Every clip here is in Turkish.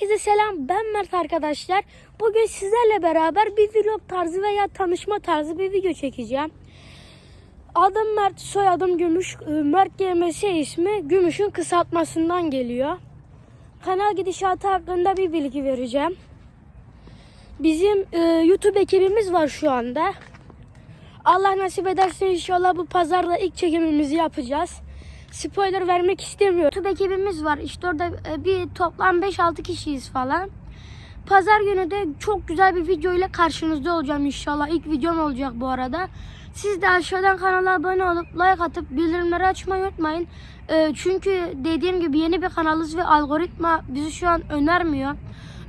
Herkese selam ben Mert arkadaşlar. Bugün sizlerle beraber bir vlog tarzı veya tanışma tarzı bir video çekeceğim. Adım Mert, soyadım Gümüş. Ee, Mert GMS ismi Gümüş'ün kısaltmasından geliyor. Kanal gidişatı hakkında bir bilgi vereceğim. Bizim e, YouTube ekibimiz var şu anda. Allah nasip ederse inşallah bu pazarda ilk çekimimizi yapacağız. Spoiler vermek istemiyorum. YouTube ekibimiz var. İşte orada e, bir toplam 5-6 kişiyiz falan. Pazar günü de çok güzel bir video ile karşınızda olacağım inşallah. İlk videom olacak bu arada. Siz de aşağıdan kanala abone olup like atıp bildirimleri açmayı unutmayın. E, çünkü dediğim gibi yeni bir kanalız ve algoritma bizi şu an önermiyor.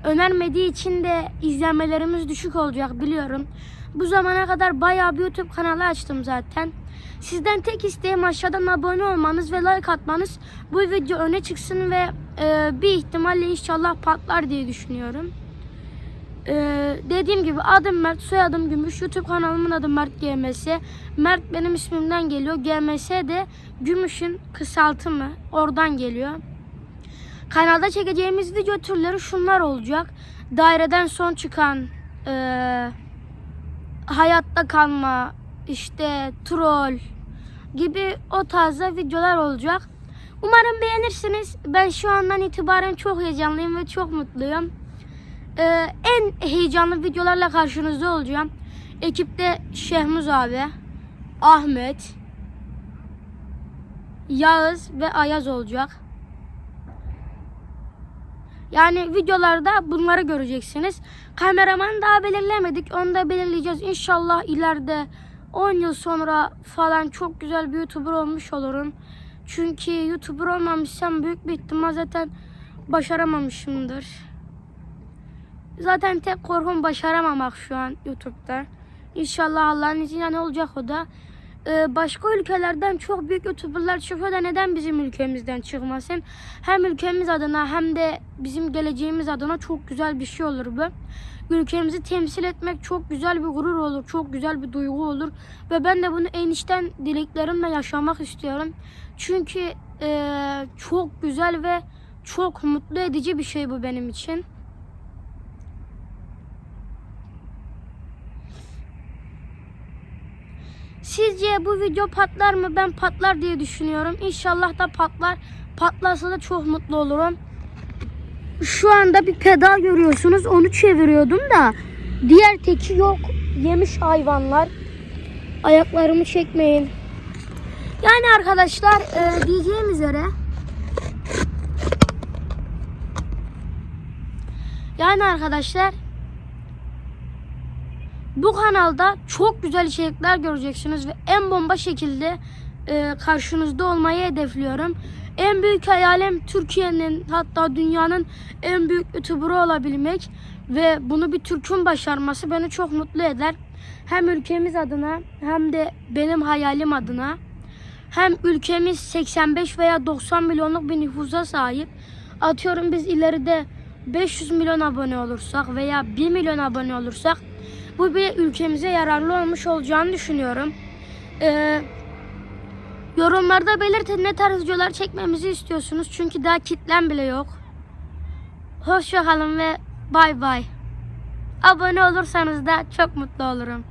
Önermediği için de izlenmelerimiz düşük olacak biliyorum. Bu zamana kadar bayağı bir YouTube kanalı açtım zaten. Sizden tek isteğim aşağıdan abone olmanız ve like atmanız. Bu video öne çıksın ve e, bir ihtimalle inşallah patlar diye düşünüyorum. E, dediğim gibi adım Mert, soyadım Gümüş. YouTube kanalımın adı Mert GMS. Mert benim ismimden geliyor. GMS de Gümüş'ün kısaltımı. Oradan geliyor. Kanalda çekeceğimiz video türleri şunlar olacak. Daireden son çıkan e, hayatta kalma, işte troll gibi o tarzda videolar olacak. Umarım beğenirsiniz. Ben şu andan itibaren çok heyecanlıyım ve çok mutluyum. Ee, en heyecanlı videolarla karşınızda olacağım. Ekipte Şehmuz abi, Ahmet, Yağız ve Ayaz olacak. Yani videolarda bunları göreceksiniz. Kameramanı daha belirlemedik. Onu da belirleyeceğiz. İnşallah ileride 10 yıl sonra falan çok güzel bir YouTuber olmuş olurum. Çünkü YouTuber olmamışsam büyük bir ihtimal zaten başaramamışımdır. Zaten tek korkum başaramamak şu an YouTube'da. İnşallah Allah'ın izniyle ne olacak o da. Ee, başka ülkelerden çok büyük YouTuber'lar çıkıyor da neden bizim ülkemizden çıkmasın? Hem ülkemiz adına hem de bizim geleceğimiz adına çok güzel bir şey olur bu. Ülkemizi temsil etmek çok güzel bir gurur olur, çok güzel bir duygu olur. Ve ben de bunu en içten dileklerimle yaşamak istiyorum. Çünkü eee, çok güzel ve çok mutlu edici bir şey bu benim için. Sizce bu video patlar mı? Ben patlar diye düşünüyorum. İnşallah da patlar. Patlarsa da çok mutlu olurum. Şu anda bir pedal görüyorsunuz. Onu çeviriyordum da diğer teki yok. Yemiş hayvanlar. Ayaklarımı çekmeyin. Yani arkadaşlar e, diyeceğim üzere yani arkadaşlar bu kanalda çok güzel içerikler göreceksiniz ve en bomba şekilde e, karşınızda olmayı hedefliyorum. En büyük hayalim Türkiye'nin hatta dünyanın en büyük YouTuber'ı olabilmek ve bunu bir Türk'ün başarması beni çok mutlu eder. Hem ülkemiz adına hem de benim hayalim adına. Hem ülkemiz 85 veya 90 milyonluk bir nüfusa sahip. Atıyorum biz ileride 500 milyon abone olursak veya 1 milyon abone olursak bu bir ülkemize yararlı olmuş olacağını düşünüyorum. Ee, yorumlarda belirtin ne tarz videolar çekmemizi istiyorsunuz. Çünkü daha kitlem bile yok. Hoşça kalın ve bay bay. Abone olursanız da çok mutlu olurum.